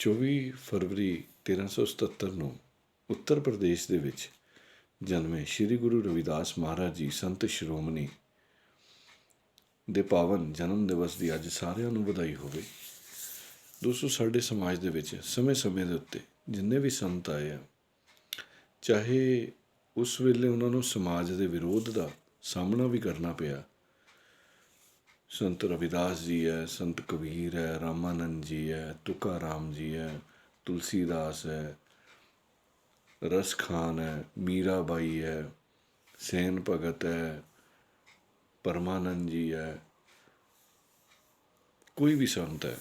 24 ਫਰਵਰੀ 1377 ਨੂੰ ਉੱਤਰ ਪ੍ਰਦੇਸ਼ ਦੇ ਵਿੱਚ ਜਨਮੇ ਸ੍ਰੀ ਗੁਰੂ ਰਵਿਦਾਸ ਮਹਾਰਾਜ ਜੀ ਸੰਤ ਸ਼੍ਰੋਮਣੀ ਦੇ ਪਾਵਨ ਜਨਮ ਦਿਵਸ ਦੀ ਅੱਜ ਸਾਰਿਆਂ ਨੂੰ ਵਧਾਈ ਹੋਵੇ। ਦੋਸਤੋ, ਸਾਡੇ ਸਮਾਜ ਦੇ ਵਿੱਚ ਸਮੇਂ-ਸਮੇਂ ਦੇ ਉੱਤੇ ਜਿੰਨੇ ਵੀ ਸੰਤ ਆਏ ਆ, ਚਾਹੇ ਉਸ ਵੇਲੇ ਉਹਨਾਂ ਨੂੰ ਸਮਾਜ ਦੇ ਵਿਰੋਧ ਦਾ ਸਾਹਮਣਾ ਵੀ ਕਰਨਾ ਪਿਆ ਸੰਤ ਰਵਿਦਾਸ ਜੀ ਹੈ, ਸੰਤ ਕਬੀਰ ਹੈ, ਰਾਮਾਨੰਦ ਜੀ ਹੈ ਤੁਕਾ ਰਾਮ ਜੀ ਹੈ, ਤੁਲਸੀਦਾਸ ਹੈ, ਰਸ ਖਾਨ ਹੈ, ਮੀਰਾਬਾਈ ਹੈ, ਸੈਨ ਭਗਤ ਹੈ, ਪਰਮਾਨੰਦ ਜੀ ਹੈ। ਕੋਈ ਵੀ ਸੰਤ ਹੈ,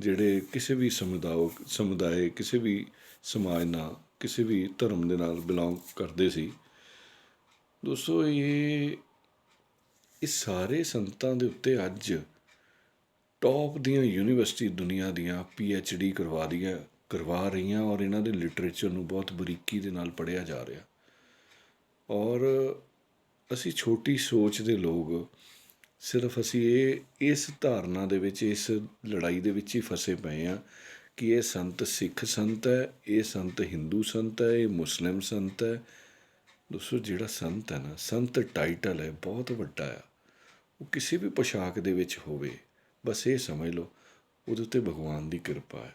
ਜਿਹੜੇ ਕਿਸੇ ਵੀ ਸਮੁਦਾਇ ਸਮੁਦਾਇ ਕਿਸੇ ਵੀ ਸਮਾਜ ਨਾਲ, ਕਿਸੇ ਵੀ ਧਰਮ ਦੇ ਨਾਲ ਬਿਲੋਂਗ ਕਰਦੇ ਸੀ, ਦੋਸਤੋ ਇਹ ਇਹ ਸਾਰੇ ਸੰਤਾਂ ਦੇ ਉੱਤੇ ਅੱਜ ਟੌਪ ਦੀਆਂ ਯੂਨੀਵਰਸਿਟੀ ਦੁਨੀਆ ਦੀਆਂ ਪੀ ਐਚ ਡੀ ਕਰਵਾ ਦੀਆਂ, ਕਰਵਾ ਰਹੀਆਂ ਔਰ ਇਹਨਾਂ ਦੇ ਲਿਟਰੇਚਰ ਨੂੰ ਬਹੁਤ ਬਰੀਕੀ ਦੇ ਨਾਲ ਪੜ੍ਹਿਆ ਜਾ ਰਿਹਾ। ਔਰ ਅਸੀਂ ਛੋਟੀ ਸੋਚ ਦੇ ਲੋਕ, ਸਿਰਫ ਅਸੀਂ ਇਹ, ਇਸ ਧਾਰਨਾ ਦੇ ਵਿੱਚ, ਇਸ ਲੜਾਈ ਦੇ ਵਿੱਚ ਹੀ ਫਸੇ ਪਏ ਆ ਕਿ ਇਹ ਸੰਤ ਸਿੱਖ ਸੰਤ ਹੈ, ਇਹ ਸੰਤ ਹਿੰਦੂ ਸੰਤ ਹੈ, ਇਹ ਮੁਸਲਿਮ ਸੰਤ ਹੈ। ਦੋਸਤੋ, ਜਿਹੜਾ ਸੰਤ ਹੈ ਨਾ, ਸੰਤ ਟਾਈਟਲ ਹੈ, ਬਹੁਤ ਵੱਡਾ ਆ। ਉਹ ਕਿਸੇ ਵੀ ਪੋਸ਼ਾਕ ਦੇ ਵਿੱਚ ਹੋਵੇ, ਬਸ ਇਹ ਸਮਝ ਲਓ, ਉਹਦੇ ਉੱਤੇ ਭਗਵਾਨ ਦੀ ਕਿਰਪਾ ਹੈ।